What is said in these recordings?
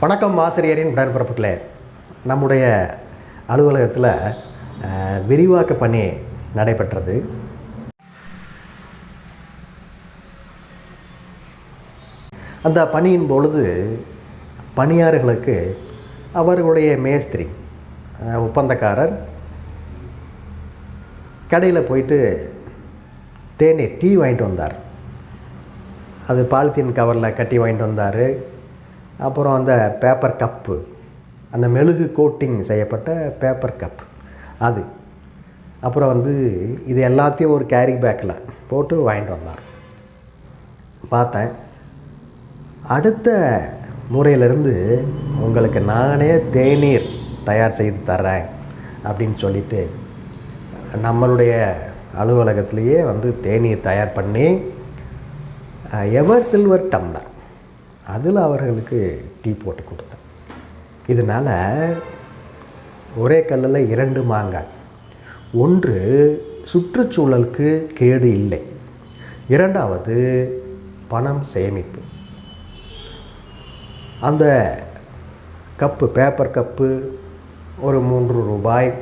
வணக்கம் ஆசிரியரின் உடன்பிறப்புகளே. நம்முடைய அலுவலகத்தில் விரிவாக்க பணி நடைபெற்றது. அந்த பணியின் பொழுது பணியாளர்களுக்கு அவர்களுடைய மேஸ்திரி ஒப்பந்தக்காரர் கடையில் போயிட்டு தேநீர் டீ வாங்கிட்டு வந்தார். அது பாலித்தீன் கவரில் கட்டி வாங்கிட்டு வந்தார். அப்புறம் அந்த பேப்பர் கப்பு அந்த மெழுகு கோட்டிங் செய்யப்பட்ட பேப்பர் கப் அது. அப்புறம் வந்து இது எல்லாத்தையும் ஒரு கேரி பேக்கில் போட்டு வாங்கிட்டு வந்தார். பார்த்தேன். அடுத்த முறையிலிருந்து உங்களுக்கு நானே தேநீர் தயார் செய்து தர்றேன் அப்படின்னு சொல்லிட்டு நம்மளுடைய அலுவலகத்திலேயே வந்து தேநீர் தயார் பண்ணி எவர் சில்வர் டம்ளர். அதில் அவர்களுக்கு டீ போட்டு கொடுத்தேன். இதனால் ஒரே கல்லில் இரண்டு மாங்காய். ஒன்று சுற்றுச்சூழலுக்கு கேடு இல்லை. இரண்டாவது பணம் சேமிப்பு. அந்த கப்பு பேப்பர் கப்பு ஒரு மூன்று ரூபாய்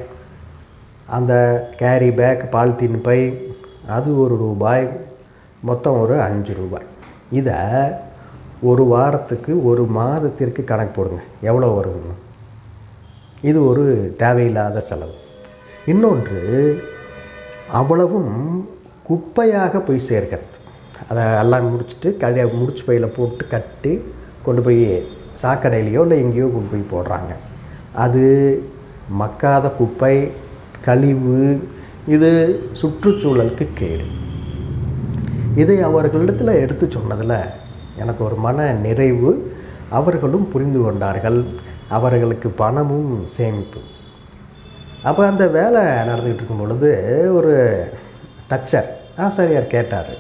அந்த கேரி பேக் பாலித்தீன் பை அது ஒரு ரூபாய் மொத்தம் ஒரு அஞ்சு ரூபாய். இதை ஒரு வாரத்துக்கு ஒரு மாதத்திற்கு கணக்கு போடுங்க. எவ்வளோ வரும்னு இது ஒரு தேவையில்லாத செலவு. இன்னொன்று அவ்வளவும் குப்பையாக போய் சேர்க்கிறது அதை எல்லாம் முடிச்சுட்டு கடை முடிச்சு பையில் போட்டு கட்டி கொண்டு போய் சாக்கடையிலையோ இல்லை எங்கேயோ கொண்டு போய் போடுறாங்க. அது மக்காத குப்பை கழிவு இது சுற்றுச்சூழலுக்கு கேடு. இதை அவர்களிடத்தில் எடுத்து சொன்னதில் எனக்கு ஒரு மன நிறைவு. அவர்களும் புரிந்து கொண்டார்கள். அவர்களுக்கு பணமும் சேமிப்பு அப்போ அந்த வேலை நடந்துக்கிட்டு இருக்கும் பொழுது ஒரு தச்சர் ஆசிரியர் கேட்டார்.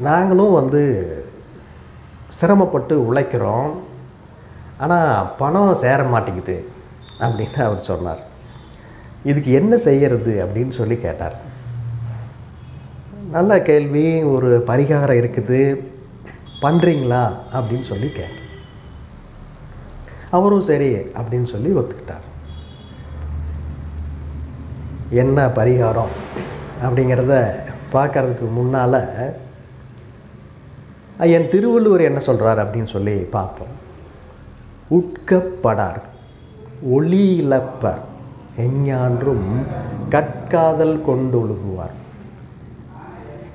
நாங்களும் வந்து சிரமப்பட்டு உழைக்கிறோம். ஆனால் பணம் சேர மாட்டேங்குது. அப்படின்னு அவர் சொன்னார். இதுக்கு என்ன செய்கிறது அப்படின்னு சொல்லி கேட்டார். நல்ல கேள்வி ஒரு பரிகாரம் இருக்குது. பண்ணுறீங்களா அப்படின்னு சொல்லி கேட்டேன். அவரும் சரி அப்படின்னு சொல்லி ஒத்துக்கிட்டார். என்ன பரிகாரம் அப்படிங்கிறத பார்க்கறதுக்கு முன்னால் என் திருவள்ளுவர் என்ன சொல்கிறார் அப்படின்னு சொல்லி பார்ப்போம் உட்கப்படார் ஒளி இழப்பர் எஞ்ஞான்றும் கற்காதல் கொண்டொழுகுவார்.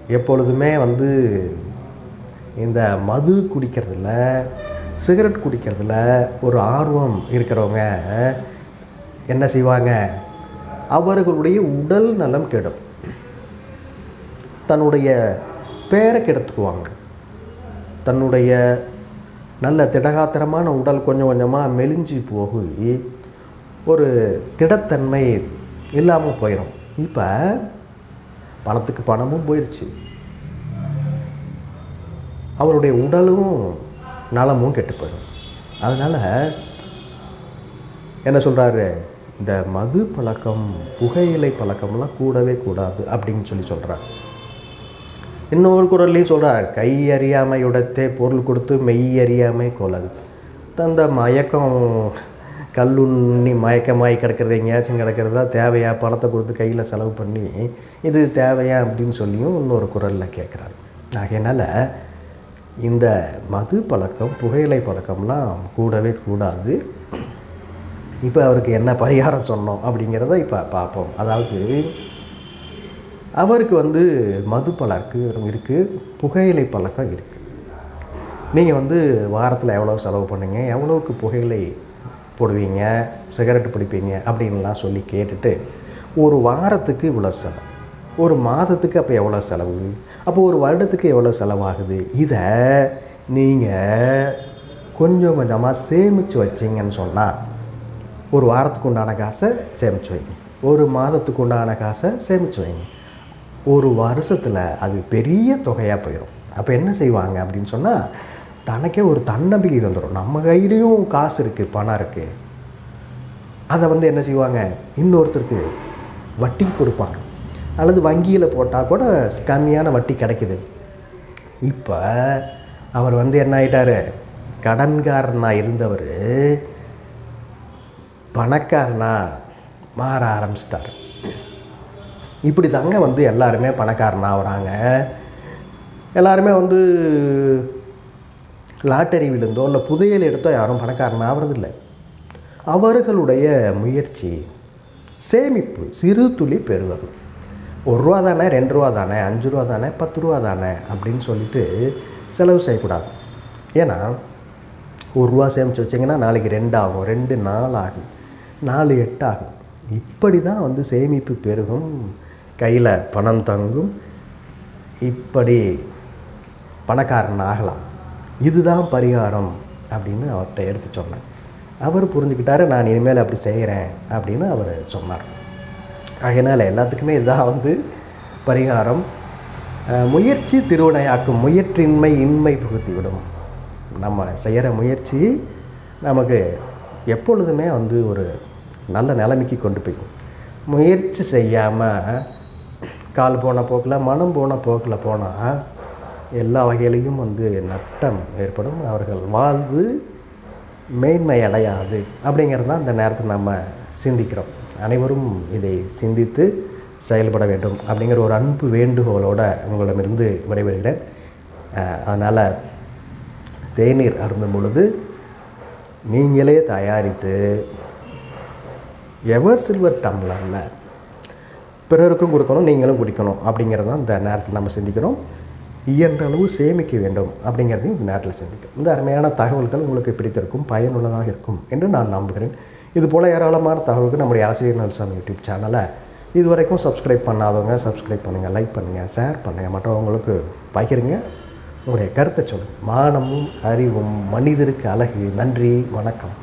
எப்பொழுதுமே வந்து இந்த மது குடிக்கிறதுல சிகரெட் குடிக்கிறதுல ஒரு ஆர்வம் இருக்கிறவங்க என்ன செய்வாங்க? அவர்களுடைய உடல் நலம் கெடும். தன்னுடைய பேரை கெடுத்துக்குவாங்க. தன்னுடைய நல்ல திடகாத்திரமான உடல் கொஞ்சம் கொஞ்சமாக மெலிஞ்சு போகி ஒரு திடத்தன்மை இல்லாமல் போயிடும் இப்போ பணத்துக்கு பணமும் போயிடுச்சு அவருடைய உடலும் நலமும் கெட்டு போயிடும். அதனால் என்ன சொல்கிறாரு இந்த மது பழக்கம் புகையிலை பழக்கம்லாம் கூடவே கூடாது அப்படின்னு சொல்லி சொல்கிறார் இன்னொரு குரல்லையும் சொல்கிறார் கை அறியாமையுடத்தே பொருள் கொடுத்து மெய் அறியாமை கொலது. அந்த மயக்கம் கல்லுண்ணி மயக்கமாகி கிடக்கிறது எங்கேயாச்சும் கிடக்கிறதா தேவையா? பணத்தை கொடுத்து கையில் செலவு பண்ணி இது தேவையா அப்படின்னு சொல்லியும் இன்னொரு குரலில் கேட்குறாரு ஆகையினால் இந்த மது பழக்கம் புகையிலை பழக்கம்லாம் கூடவே கூடாது. இப்போ அவருக்கு என்ன பரிகாரம் சொன்னோம் அப்படிங்கிறத இப்போ பார்ப்போம் அதாவது அவருக்கு வந்து மது பழக்கம் இருக்குது புகையிலை பழக்கம் இருக்குது நீங்கள் வந்து வாரத்தில் எவ்வளோ செலவு பண்ணுங்கள் எவ்வளோவுக்கு புகையிலை போடுவீங்க சிகரெட் பிடிப்பீங்க அப்படின்லாம் சொல்லி கேட்டுட்டு ஒரு வாரத்துக்கு இவ்வளோ செலவு. ஒரு மாதத்துக்கு அப்போ எவ்வளோ செலவு? அப்போ ஒரு வருடத்துக்கு எவ்வளோ செலவாகுது? இதை நீங்கள் கொஞ்சம் கொஞ்சமாக சேமித்து வச்சிங்கன்னு சொன்னால் ஒரு வாரத்துக்கு உண்டான காசை சேமித்து வைங்க. ஒரு மாதத்துக்கு உண்டான காசை சேமித்து வைங்க. ஒரு வருஷத்தில் அது பெரிய தொகையாக போயிடும். அப்போ என்ன செய்வாங்க அப்படின்னு சொன்னால் தனக்கே ஒரு தன்னம்பிக்கை வந்துடும் நம்ம கையிலையும் காசு இருக்குது பணம் இருக்குது அதை வந்து என்ன செய்வாங்க? இன்னொருத்தருக்கு வட்டி கொடுப்பாங்க. அல்லது வங்கியில் போட்டால் கூட கம்மியான வட்டி கிடைக்குது. இப்போ அவர் வந்து என்ன ஆகிட்டார் கடன்காரனா இருந்தவர் பணக்காரனா மாற ஆரம்பிச்சிட்டார். இப்படி தாங்க வந்து எல்லாருமே பணக்காரனாக வராங்க எல்லாருமே வந்து லாட்டரி விழுந்தோ இல்லை புதையல் எடுத்தோ யாரும் பணக்காரன் ஆகிறதில்ல அவர்களுடைய முயற்சி சேமிப்பு சிறு துளி பெறுவது. ஒரு ரூபா தானே ரெண்டு ரூபா தானே அஞ்சு ரூபா தானே பத்து ரூபா தானே அப்படின்னு சொல்லிட்டு செலவு செய்யக்கூடாது. ஏன்னா ஒரு ரூபா சேமித்து வச்சிங்கன்னா நாளைக்கு ரெண்டு ஆகும் ரெண்டு நாள் ஆகும் நாலு எட்டு ஆகும் இப்படி தான் வந்து சேமிப்பு பெருகும் கையில் பணம் தங்கும். இப்படி பணக்காரன் ஆகலாம். இதுதான் பரிகாரம் அப்படின்னு அவர்கிட்ட எடுத்து சொன்னேன் அவர் புரிஞ்சுக்கிட்டாரு நான் இனிமேல் அப்படி செய்கிறேன் அப்படின்னு அவர் சொன்னார். அதனால் எல்லாத்துக்குமே இதுதான் வந்து பரிகாரம். முயற்சி திருவினையாக்கும் முயற்றின்மை இன்மை புகுத்திவிடும் நம்ம செய்கிற முயற்சி நமக்கு எப்பொழுதுமே வந்து ஒரு நல்ல நிலைமைக்கு கொண்டு போய்க்கும் முயற்சி செய்யாமல் கால் போன போக்கில் மனம் போன போக்கில் போனால் எல்லா வகையிலையும் வந்து நட்டம் ஏற்படும். அவர்கள் வாழ்வு மேன்மை அடையாது அப்படிங்கிறது தான் இந்த நேரத்தில் நம்ம சிந்திக்கிறோம். அனைவரும் இதை சிந்தித்து செயல்பட வேண்டும் அப்படிங்கிற ஒரு அன்பு வேண்டுகோளோடு உங்களிடமிருந்து விடைபெறுகிறேன். அதனால் தேநீர் அருந்தும் பொழுது நீங்களே தயாரித்து எவர் சில்வர் டம்ளரில் பிறருக்கும் கொடுக்கணும் நீங்களும் குடிக்கணும் அப்படிங்கிறது தான் இந்த நேரத்தில் நம்ம சிந்திக்கிறோம். இயன்ற அளவு சேமிக்க வேண்டும் அப்படிங்கிறதையும் இந்த நேரத்தில் சிந்திக்கும் இந்த அருமையான தகவல்கள் உங்களுக்கு பிடித்திருக்கும் பயனுள்ளதாக இருக்கும் என்று நான் நம்புகிறேன். இது போல் ஏராளமான தகவல்கள் நம்முடைய ஆசிரியர் நல்சாமி யூடியூப் சேனலை இது வரைக்கும் சப்ஸ்கிரைப் பண்ணாதவங்க சப்ஸ்கிரைப் பண்ணுங்கள் லைக் பண்ணுங்கள் ஷேர் பண்ணுங்கள் மற்றவங்களுக்கு பகிருங்க. உங்களுடைய கருத்தை சொல்லுங்கள் மானமும் அறிவும் மனிதருக்கு அழகு. நன்றி வணக்கம்.